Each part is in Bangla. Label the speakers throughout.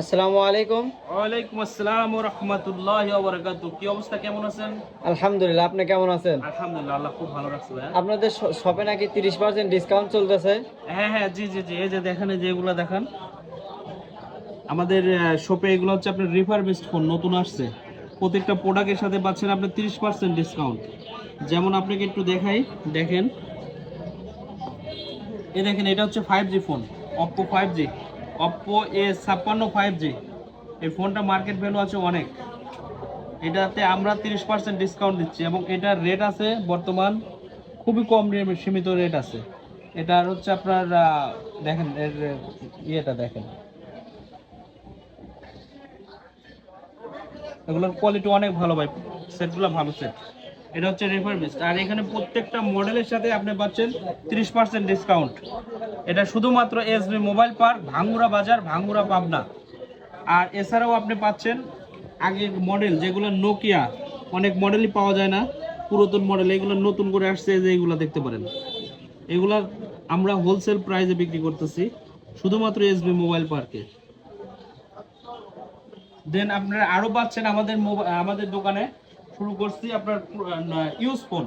Speaker 1: আসসালামু আলাইকুম।
Speaker 2: ওয়ালাইকুম আসসালাম ওয়া রাহমাতুল্লাহি ওয়া বারাকাতুহু। কি অবস্থা? কেমন আছেন?
Speaker 1: আলহামদুলিল্লাহ আপনি কেমন আছেন?
Speaker 2: আলহামদুলিল্লাহ আল্লাহ খুব ভালো রাখছে ভাই
Speaker 1: আপনাদের শপে নাকি তিরিশ পার্সেন্ট ডিসকাউন্ট চলতেছে?
Speaker 2: হ্যাঁ হ্যাঁ জি জি জি এই যে দেখেন এই যে এগুলো দেখান। আমাদের শপে এগুলো হচ্ছে আপনার ফোন নতুন আসছে। প্রত্যেকটা প্রোডাক্টের সাথে পাচ্ছেন আপনি তিরিশ পার্সেন্ট ডিসকাউন্ট যেমন আপনাকে একটু দেখাই, দেখেন। এই দেখেন, এটা হচ্ছে five G phone Oppo five G Oppo A ছাপ্পান্ন ফাইভ জি এই ফোনটা মার্কেট ভ্যালু আছে অনেক। এটাতে আমরা তিরিশ পার্সেন্ট ডিসকাউন্ট দিচ্ছি এবং এটার রেট আছে বর্তমান খুবই কম সীমিত রেট আছে। এটার হচ্ছে আপনার দেখেন এর ইয়েটা দেখেন। এগুলোর কোয়ালিটি অনেক ভালো ভাই, সেটগুলো ভালো সেট এটা হচ্ছে রেফারবিস্ট আর এখানে প্রত্যেকটা মডেলের সাথে আপনি পাচ্ছেন তিরিশ পার্সেন্ট ডিসকাউন্ট এটা শুধুমাত্র এসবি মোবাইল পার্ক ভাঙ্গুরা বাজার, ভাঙ্গুরা পাবনা। আর এছাড়াও আপনি পাচ্ছেন আগের মডেল যেগুলো নোকিয়া অনেক মডেলই পাওয়া যায় না, পুরাতন মডেল এগুলো নতুন করে আসছে যে এগুলো দেখতে পারেন। এগুলা আমরা হোলসেল প্রাইসে বিক্রি করতেছি, শুধুমাত্র এসবি মোবাইল পার্কে দেন আপনারা আরও পাচ্ছেন আমাদের আমাদের দোকানে শুরু করছি আপনার ইউজ ফোন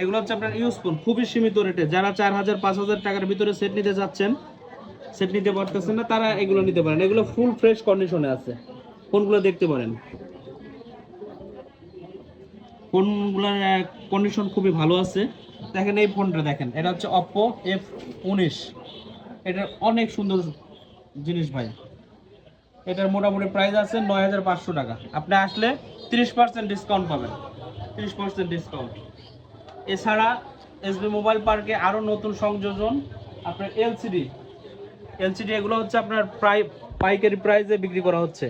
Speaker 2: এগুলো হচ্ছে আপনার ইউজ ফোন খুবই সীমিত রেটে যারা চার হাজার, পাঁচ হাজার টাকার ভিতরে সেট নিতে যাচ্ছেন সেট নিতে পারতেছেন না, তারা এগুলো নিতে পারেন। এগুলো ফুল ফ্রেশ কন্ডিশনে আছে। ফোনগুলো দেখতে পারেন। ফোনগুলোর কন্ডিশন খুবই ভালো আছে। দেখেন এই ফোনটা দেখেন। এটা হচ্ছে অপ্পো এফ উনিশ। এটা অনেক সুন্দর জিনিস ভাই। এটার মোটামুটি প্রাইস আছে নয় হাজার পাঁচশো টাকা। আপনি আসলে তিরিশ পার্সেন্ট ডিসকাউন্ট পাবেন। তিরিশ পার্সেন্ট ডিসকাউন্ট এছাড়া এসবি মোবাইল পার্কে আরও নতুন সংযোজন, আপনার এলসিডি এলসিডি এগুলো হচ্ছে আপনার প্রায় পাইকারি প্রাইসে বিক্রি করা হচ্ছে।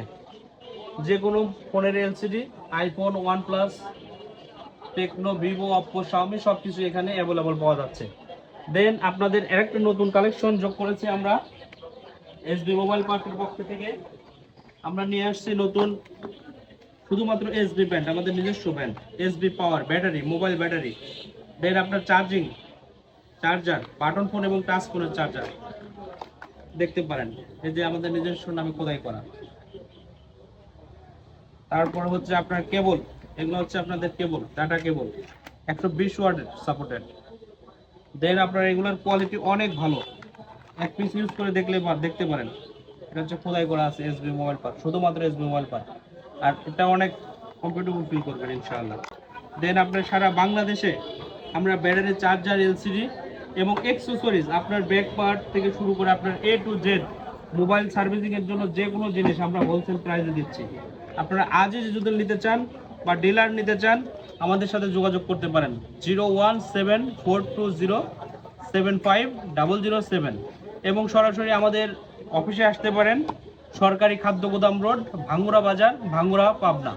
Speaker 2: যে কোনো ফোনের LCD iPhone OnePlus Tecno Vivo Oppo Xiaomi সব কিছু এখানে অ্যাভেলেবল পাওয়া যাচ্ছে। দেন আপনাদের আরেকটা নতুন কালেকশন যোগ করেছি আমরা এসবি মোবাইল পার্কের পক্ষ থেকে। আমরা নিয়ে আসছি নতুন শুধুমাত্র এসবি ব্যান্ড আমাদের নিজস্ব band SB power battery mobile battery দেন আপনার চার্জিং চার্জার বাটন ফোন এবং টাচ ফোনের চার্জার দেখতে পারেন, এই যে আমাদের নিজস্ব নামে খোদাই করা। তারপর হচ্ছে আপনার কেবল এগুলো হচ্ছে আপনাদের কেবল ডাটা কেবল একশো বিশ ওয়ার্ডের সাপোর্টেড দেন আপনার এগুলোর কোয়ালিটি অনেক ভালো, এক পিস ইউজ করে দেখলে দেখতে পারেন। এটা হচ্ছে খোদাই করা আছে এসবি মোবাইল পার্ক, শুধুমাত্র এসবি মোবাইল পার্ক। আর এটা অনেক কমফোর্টেবল ফিল করবেন ইনশাআল্লাহ। দেন আপনার সারা বাংলাদেশে আমরা ব্যাটারি চার্জার এলসিডি এবং এক্সেসরিজ আপনার ব্যাক পার্ট থেকে শুরু করে আপনার এ টু জেড মোবাইল সার্ভিসিংয়ের জন্য যে কোনো জিনিস আমরা হোলসেল প্রাইসে দিচ্ছি। আপনারা আজই যদি নিতে চান বা ডিলার নিতে চান, আমাদের সাথে যোগাযোগ করতে পারেন। Zero one seven four two zero seven five double zero seven এবং সরাসরি আমাদের অফিসে আসতে পারেন সরকারি খাদ্য গোদাম রোড ভাঙ্গুরা বাজার ভাঙ্গুরা পাবনা।